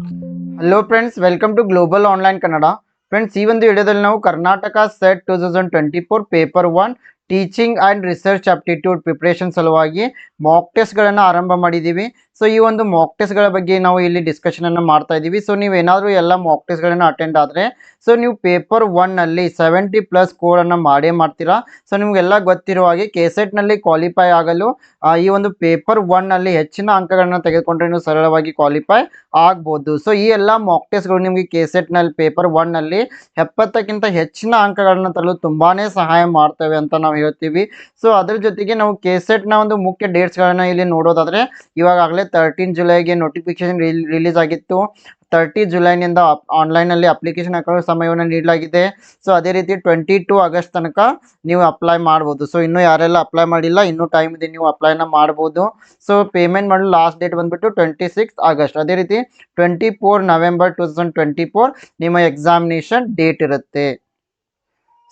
Hello friends welcome to global online Kannada friends ಈ ಒಂದು ವಿಡಿಯೋದಲ್ಲಿ ನಾವು Karnataka SET two thousand twenty four paper one teaching and research aptitude preparation ಸಲುವಾಗಿ mock ಟೆಸ್ಟ್ಗಳನ್ನು ಆರಂಭ ಮಾಡಿದ್ದೀವಿ ಸೊ ಈ ಒಂದು ಮಾಕ್ ಟೆಸ್ಟ್ಗಳ ಬಗ್ಗೆ ನಾವು ಇಲ್ಲಿ ಡಿಸ್ಕಷನನ್ನು ಮಾಡ್ತಾ ಇದ್ದೀವಿ ಸೊ ನೀವೇನಾದರೂ ಎಲ್ಲ ಮಾಕ್ ಟೆಸ್ಟ್ಗಳನ್ನು ಅಟೆಂಡ್ ಆದರೆ ಸೊ ನೀವು ಪೇಪರ್ ಒನ್ನಲ್ಲಿ ಸೆವೆಂಟಿ ಪ್ಲಸ್ ಸ್ಕೋರನ್ನು ಮಾಡೇ ಮಾಡ್ತೀರಾ. ಸೊ ನಿಮಗೆಲ್ಲ ಗೊತ್ತಿರುವ ಹಾಗೆ ಕೆ ಸೆಟ್ನಲ್ಲಿ ಕ್ವಾಲಿಫೈ ಆಗಲು ಈ ಒಂದು ಪೇಪರ್ ಒನ್ನಲ್ಲಿ ಹೆಚ್ಚಿನ ಅಂಕಗಳನ್ನು ತೆಗೆದುಕೊಂಡ್ರೆ ನೀವು ಸರಳವಾಗಿ ಕ್ವಾಲಿಫೈ ಆಗ್ಬೋದು. ಸೊ ಈ ಎಲ್ಲ ಮಾಕ್ ಟೆಸ್ಟ್ಗಳು ನಿಮಗೆ ಕೆ ಸೆಟ್ನಲ್ಲಿ ಪೇಪರ್ ಒನ್ನಲ್ಲಿ ಎಪ್ಪತ್ತಕ್ಕಿಂತ ಹೆಚ್ಚಿನ ಅಂಕಗಳನ್ನು ತರಲು ತುಂಬಾ ಸಹಾಯ ಮಾಡ್ತವೆ ಅಂತ ನಾವು ಹೇಳ್ತೀವಿ ಸೊ ಅದ್ರ ಜೊತೆಗೆ ನಾವು ಕೆ ನ ಒಂದು ಮುಖ್ಯ ಡೇಟ್ಸ್ಗಳನ್ನ ಇಲ್ಲಿ ನೋಡೋದಾದ್ರೆ ಇವಾಗಲೇ ತರ್ಟೀನ್ ಜುಲೈಗೆ ನೋಟಿಫಿಕೇಶನ್ ರಿಲೀಸ್ ಆಗಿತ್ತು. ತರ್ಟಿ ಜುಲೈನಿಂದ ಆನ್ಲೈನಲ್ಲಿ ಅಪ್ಲಿಕೇಶನ್ ಹಾಕೋ ಸಮಯವನ್ನು ನೀಡಲಾಗಿದೆ. ಸೊ ಅದೇ ರೀತಿ ಟ್ವೆಂಟಿ ಟು ಆಗಸ್ಟ್ ತನಕ ನೀವು ಅಪ್ಲೈ ಮಾಡ್ಬೋದು. ಸೊ ಇನ್ನೂ ಯಾರೆಲ್ಲ ಅಪ್ಲೈ ಮಾಡಿಲ್ಲ, ಇನ್ನೂ ಟೈಮ್ ಇದೆ ನೀವು ಅಪ್ಲೈನ ಮಾಡಬಹುದು ಸೊ ಪೇಮೆಂಟ್ ಮಾಡಲು ಲಾಸ್ಟ್ ಡೇಟ್ ಬಂದ್ಬಿಟ್ಟು ಟ್ವೆಂಟಿ ಸಿಕ್ಸ್ ಆಗಸ್ಟ್. ಅದೇ ರೀತಿ twenty four November two thousand twenty four ನಿಮ್ಮ ಎಕ್ಸಾಮಿನೇಷನ್ ಡೇಟ್ ಇರುತ್ತೆ.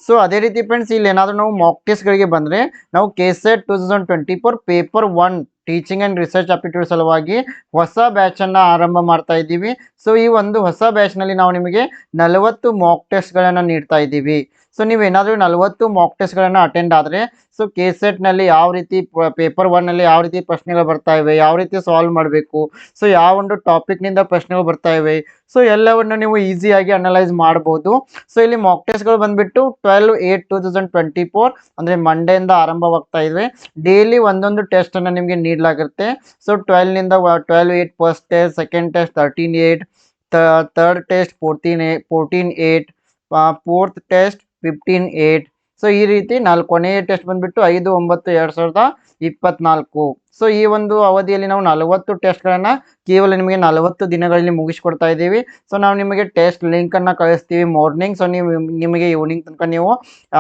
ಸೊ ಅದೇ ರೀತಿ ಫ್ರೆಂಡ್ಸ್ ಇಲ್ಲಿ ಏನಾದರೂ ನಾವು ಮಾಕ್ ಟೆಸ್ಟ್ಗಳಿಗೆ ಬಂದರೆ, ನಾವು K SET two thousand twenty four paper one teaching and research aptitude ಸಲುವಾಗಿ ಹೊಸ ಬ್ಯಾಚನ್ನು ಆರಂಭ ಮಾಡ್ತಾ ಇದ್ದೀವಿ. ಸೊ ಈ ಒಂದು ಹೊಸ ಬ್ಯಾಚ್ನಲ್ಲಿ ನಾವು ನಿಮಗೆ ನಲವತ್ತು ಮಾಕ್ ಟೆಸ್ಟ್ಗಳನ್ನು ನೀಡ್ತಾ ಇದ್ದೀವಿ. ಸೊ ನೀವೇನಾದರೂ ನಲವತ್ತು ಮಾಕ್ ಟೆಸ್ಟ್ಗಳನ್ನು ಅಟೆಂಡ್ ಆದರೆ ಸೊ ಕೆ ಸೆಟ್ನಲ್ಲಿ ಯಾವ ರೀತಿ ಪೇಪರ್ ಒನ್ನಲ್ಲಿ ಯಾವ ರೀತಿ ಪ್ರಶ್ನೆಗಳು ಬರ್ತಾ ಇವೆ, ಯಾವ ರೀತಿ ಸಾಲ್ವ್ ಮಾಡಬೇಕು ಸೊ ಯಾವ ಒಂದು ಟಾಪಿಕ್ನಿಂದ ಪ್ರಶ್ನೆಗಳು ಬರ್ತಾ ಇವೆ ಸೊ ಎಲ್ಲವನ್ನು ನೀವು ಈಸಿಯಾಗಿ ಅನಲೈಸ್ ಮಾಡ್ಬೋದು. ಸೊ ಇಲ್ಲಿ ಮಾಕ್ ಟೆಸ್ಟ್ಗಳು ಬಂದುಬಿಟ್ಟು twelve eight two thousand twenty four ಅಂದರೆ ಮಂಡೆಯಿಂದ ಆರಂಭವಾಗ್ತಾ ಇವೆ. ಡೈಲಿ ಒಂದೊಂದು ಟೆಸ್ಟನ್ನು ನಿಮಗೆ ನೀಡಲಾಗುತ್ತೆ so ಟ್ವೆಲ್ನಿಂದ twelve eight first test second test thirteen eight third test fourteen ಏ fourteen eight fourth test fifteen eight so ಈ ರೀತಿ ನಾಲ್ಕು ಕೊನೆಯ ಟೆಸ್ಟ್ ಬಂದ್ಬಿಟ್ಟು ಐದು ಒಂಬತ್ತು ಎರಡು ಸಾವಿರದ ಇಪ್ಪತ್ನಾಲ್ಕು. ಸೊ ಈ ಒಂದು ಅವಧಿಯಲ್ಲಿ ನಾವು ನಲವತ್ತು ಟೆಸ್ಟ್ಗಳನ್ನು ಕೇವಲ ನಿಮಗೆ ನಲವತ್ತು ದಿನಗಳಲ್ಲಿ ಮುಗಿಸ್ಕೊಡ್ತಾ ಇದ್ದೀವಿ. ಸೊ ನಾವು ನಿಮಗೆ ಟೆಸ್ಟ್ ಲಿಂಕನ್ನು ಕಳಿಸ್ತೀವಿ ಮಾರ್ನಿಂಗ್ ಸೊ ನೀವು ನಿಮಗೆ ಈವ್ನಿಂಗ್ ತನಕ ನೀವು,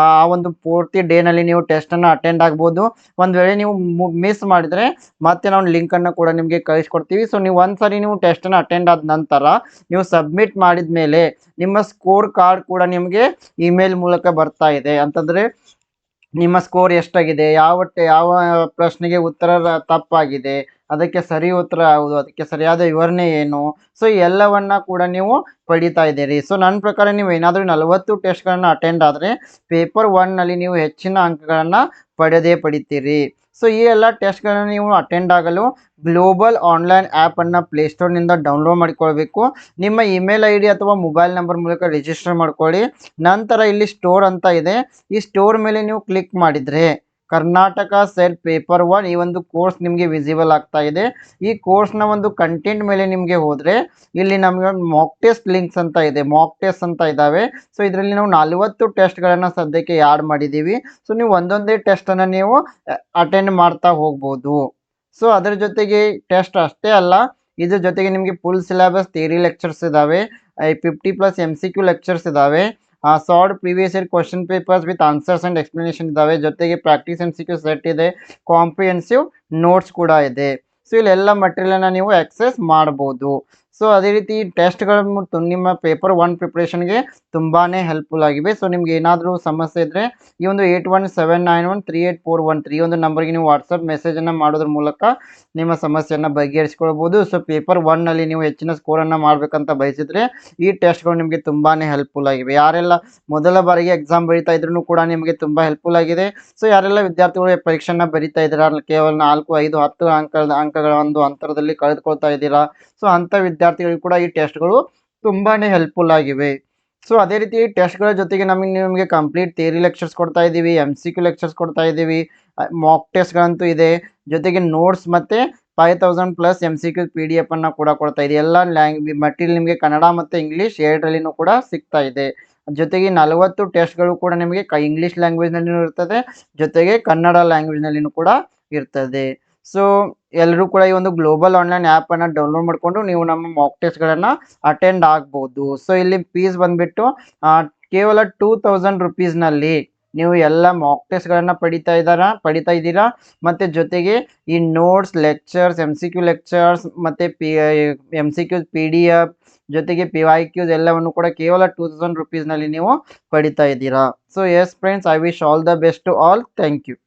ಆ ಒಂದು ಪೂರ್ತಿ ಡೇನಲ್ಲಿ ನೀವು ಟೆಸ್ಟನ್ನು ಅಟೆಂಡ್ ಆಗ್ಬೋದು. ಒಂದು ವೇಳೆ ನೀವು ಮಿಸ್ ಮಾಡಿದರೆ ಮತ್ತೆ ನಾವು ಲಿಂಕನ್ನು ಕೂಡ ನಿಮಗೆ ಕಳಿಸ್ಕೊಡ್ತೀವಿ. ಸೊ ನೀವು ಒಂದು ಸರಿ ನೀವು ಟೆಸ್ಟನ್ನು ಅಟೆಂಡ್ ಆದ ನಂತರ ನೀವು ಸಬ್ಮಿಟ್ ಮಾಡಿದ ಮೇಲೆ ನಿಮ್ಮ ಸ್ಕೋರ್ ಕಾರ್ಡ್ ಕೂಡ ನಿಮಗೆ ಇಮೇಲ್ ಮೂಲಕ ಬರ್ತಾ ಇದೆ. ಅಂತಂದರೆ ನಿಮ್ಮ ಸ್ಕೋರ್ ಎಷ್ಟಾಗಿದೆ? ಯಾವ ಯಾವ ಪ್ರಶ್ನೆಗೆ ಉತ್ತರ ತಪ್ಪಾಗಿದೆ? ಅದಕ್ಕೆ ಸರಿ ಉತ್ತರ ಯಾವುದು? ಅದಕ್ಕೆ ಸರಿಯಾದ ವಿವರಣೆ ಏನು? ಸೊ ಎಲ್ಲವನ್ನ ಕೂಡ ನೀವು ಪಡಿತಾ ಇದ್ದೀರಿ. ಸೊ ನನ್ನ ಪ್ರಕಾರ ನೀವು ಏನಾದರೂ ನಲವತ್ತು ಟೆಸ್ಟ್ಗಳನ್ನು ಅಟೆಂಡ್ ಆದರೆ ಪೇಪರ್ ಒನ್ನಲ್ಲಿ ನೀವು ಹೆಚ್ಚಿನ ಅಂಕಗಳನ್ನು ಪಡೆದೇ ಪಡಿತೀರಿ. ಸೊ ಈ ಎಲ್ಲ ಟೆಸ್ಟ್ಗಳನ್ನು ನೀವು ಅಟೆಂಡ್ ಆಗಲು ಗ್ಲೋಬಲ್ ಆನ್ಲೈನ್ ಆ್ಯಪನ್ನು ಪ್ಲೇಸ್ಟೋರ್ನಿಂದ ಡೌನ್ಲೋಡ್ ಮಾಡಿಕೊಳ್ಬೇಕು. ನಿಮ್ಮ ಇಮೇಲ್ ಐ ಡಿ ಅಥವಾ ಮೊಬೈಲ್ ನಂಬರ್ ಮೂಲಕ ರಿಜಿಸ್ಟರ್ ಮಾಡ್ಕೊಳ್ಳಿ. ನಂತರ ಇಲ್ಲಿ ಸ್ಟೋರ್ ಅಂತ ಇದೆ. ಈ ಸ್ಟೋರ್ ಮೇಲೆ ನೀವು ಕ್ಲಿಕ್ ಮಾಡಿದರೆ ಕರ್ನಾಟಕ ಸೆಲ್ ಪೇಪರ್ ಒನ್ ಈ ಒಂದು ಕೋರ್ಸ್ ನಿಮಗೆ ವಿಸಿಬಲ್ ಆಗ್ತಾ ಇದೆ. ಈ ಕೋರ್ಸ್ನ ಒಂದು ಕಂಟೆಂಟ್ ಮೇಲೆ ನಿಮಗೆ ಹೋದರೆ ಇಲ್ಲಿ ನಮಗೆ ಒಂದು ಮಾಕ್ ಟೆಸ್ಟ್ ಲಿಂಕ್ಸ್ ಅಂತ ಇದೆ. ಮಾಕ್ ಟೆಸ್ಟ್ ಅಂತ ಇದ್ದಾವೆ ಸೊ ಇದರಲ್ಲಿ ನಾವು ನಲವತ್ತು ಟೆಸ್ಟ್ಗಳನ್ನು ಸದ್ಯಕ್ಕೆ ಆ್ಯಡ್ ಮಾಡಿದ್ದೀವಿ ಸೊ ನೀವು ಒಂದೊಂದೇ ಟೆಸ್ಟನ್ನು ನೀವು ಅಟೆಂಡ್ ಮಾಡ್ತಾ ಹೋಗ್ಬೋದು. ಸೊ ಅದರ ಜೊತೆಗೆ ಟೆಸ್ಟ್ ಅಷ್ಟೇ ಅಲ್ಲ, ಇದ್ರ ಜೊತೆಗೆ ನಿಮಗೆ ಫುಲ್ ಸಿಲೆಬಸ್ ಥಿಯರಿ ಲೆಕ್ಚರ್ಸ್ ಇದ್ದಾವೆ fifty plus M C Q lectures ಇದ್ದಾವೆ sword previous year question papers with answers and explanation ಇದ್ದಾವೆ. ಜೊತೆಗೆ practice and C Q set ಇದೆ. ಕಾಂಪ್ರಿಹೆನ್ಸಿವ್ ನೋಟ್ಸ್ ಕೂಡ ಇದೆ. ಸೊ ಇಲ್ಲೆಲ್ಲ ಮಟೀರಿಯಲನ್ನು ನೀವು ಆಕ್ಸೆಸ್ ಮಾಡ್ಬೋದು. ಸೊ ಅದೇ ರೀತಿ ಟೆಸ್ಟ್ಗಳು ನಿಮ್ಮ ಪೇಪರ್ ಒನ್ ಪ್ರಿಪ್ರೇಷನ್ಗೆ ತುಂಬಾ ಹೆಲ್ಪ್ಫುಲ್ ಆಗಿವೆ. ಸೊ ನಿಮ್ಗೆ ಏನಾದರೂ ಸಮಸ್ಯೆ ಇದ್ದರೆ ಈ ಒಂದು eight one seven nine one three eight four one three ಒಂದು ನಂಬರ್ಗೆ ನೀವು ವಾಟ್ಸಪ್ ಮೆಸೇಜನ್ನು ಮಾಡೋದ್ರ ಮೂಲಕ ನಿಮ್ಮ ಸಮಸ್ಯೆಯನ್ನು ಬಗೆಹರಿಸ್ಕೊಳ್ಬೋದು. ಸೊ ಪೇಪರ್ ಒನ್ನಲ್ಲಿ ನೀವು ಹೆಚ್ಚಿನ ಸ್ಕೋರನ್ನು ಮಾಡಬೇಕಂತ ಬಯಸಿದರೆ ಈ ಟೆಸ್ಟ್ಗಳು ನಿಮಗೆ ತುಂಬಾ ಹೆಲ್ಪ್ಫುಲ್ ಆಗಿವೆ. ಯಾರೆಲ್ಲ ಮೊದಲ ಬಾರಿಗೆ ಎಕ್ಸಾಮ್ ಬರೀತಾ ಇದ್ರು ಕೂಡ ನಿಮಗೆ ತುಂಬ ಹೆಲ್ಪ್ಫುಲ್ ಆಗಿದೆ. ಸೊ ಯಾರೆಲ್ಲ ವಿದ್ಯಾರ್ಥಿಗಳು ಪರೀಕ್ಷೆನ ಬರೀತಾ ಇದ್ದೀರಾ? ಕೇವಲ ನಾಲ್ಕು, ಐದು, ಹತ್ತು ಅಂಕ ಅಂಕಗಳ ಒಂದು ಅಂತರದಲ್ಲಿ ಕಳೆದುಕೊಳ್ತಾ ಇದ್ದೀರಾ? ಸೊ ಅಂಥ ವಿದ್ಯಾರ್ಥಿಗಳಿಗೆ ಕೂಡ ಈ ಟೆಸ್ಟ್ಗಳು ತುಂಬಾ ಹೆಲ್ಪ್ಫುಲ್ ಆಗಿವೆ. ಸೊ ಅದೇ ರೀತಿ ಟೆಸ್ಟ್ಗಳ ಜೊತೆಗೆ ನಮಗೆ ನಿಮಗೆ ಕಂಪ್ಲೀಟ್ ಥಿಯರಿ ಲೆಕ್ಚರ್ಸ್ ಕೊಡ್ತಾ ಇದ್ದೀವಿ ಎಂ ಸಿ ಕ್ಯೂ ಲೆಕ್ಚರ್ಸ್ ಕೊಡ್ತಾ ಇದ್ದೀವಿ ಮಾಕ್ ಟೆಸ್ಟ್ಗಳಂತೂ ಇದೆ. ಜೊತೆಗೆ ನೋಟ್ಸ್ ಮತ್ತು five thousand plus M C Q P D F ಅನ್ನು ಕೂಡ ಕೊಡ್ತಾ ಇದೆ. ಎಲ್ಲ ಲ್ಯಾಂಗ್ವೇಜ್ ಮಟೀರಿಯಲ್ ನಿಮಗೆ ಕನ್ನಡ ಮತ್ತು ಇಂಗ್ಲೀಷ್ ಎರಡರಲ್ಲಿನೂ ಕೂಡ ಸಿಗ್ತಾ ಇದೆ. ಜೊತೆಗೆ ನಲವತ್ತು ಟೆಸ್ಟ್ಗಳು ಕೂಡ ನಿಮಗೆ ಕ ಇಂಗ್ಲೀಷ್ ಲ್ಯಾಂಗ್ವೇಜ್ನಲ್ಲಿನೂ ಇರ್ತದೆ. ಜೊತೆಗೆ ಕನ್ನಡ ಲ್ಯಾಂಗ್ವೇಜ್ನಲ್ಲಿನೂ ಕೂಡ ಇರ್ತದೆ. ಸೊ ಎಲ್ಲರೂ ಕೂಡ ಈ ಒಂದು ಗ್ಲೋಬಲ್ ಆನ್ಲೈನ್ ಆ್ಯಪನ್ನು ಡೌನ್ಲೋಡ್ ಮಾಡಿಕೊಂಡು ನೀವು ನಮ್ಮ ಮಾಕ್ ಟೆಸ್ಟ್ಗಳನ್ನು ಅಟೆಂಡ್ ಆಗ್ಬೋದು. ಸೊ ಇಲ್ಲಿ ಫೀಸ್ ಬಂದುಬಿಟ್ಟು ಕೇವಲ ಟೂ ತೌಸಂಡ್ ರುಪೀಸ್ನಲ್ಲಿ ನೀವು ಎಲ್ಲ ಮಾಕ್ ಟೆಸ್ಟ್ಗಳನ್ನು ಪಡಿತಾ ಇದ್ದಾರಾ, ಪಡಿತಾ ಇದ್ದೀರಾ? ಮತ್ತು ಜೊತೆಗೆ ಈ notes lectures M C Q lectures ಮತ್ತು P M C Qs P D F ಜೊತೆಗೆ ಪಿ ವೈ ಕ್ಯೂಸ್ ಎಲ್ಲವನ್ನು ಕೂಡ ಕೇವಲ ಟೂ ತೌಸಂಡ್ ರುಪೀಸ್ನಲ್ಲಿ ನೀವು ಪಡಿತಾ ಇದ್ದೀರಾ. So yes friends I wish all the best to all thank you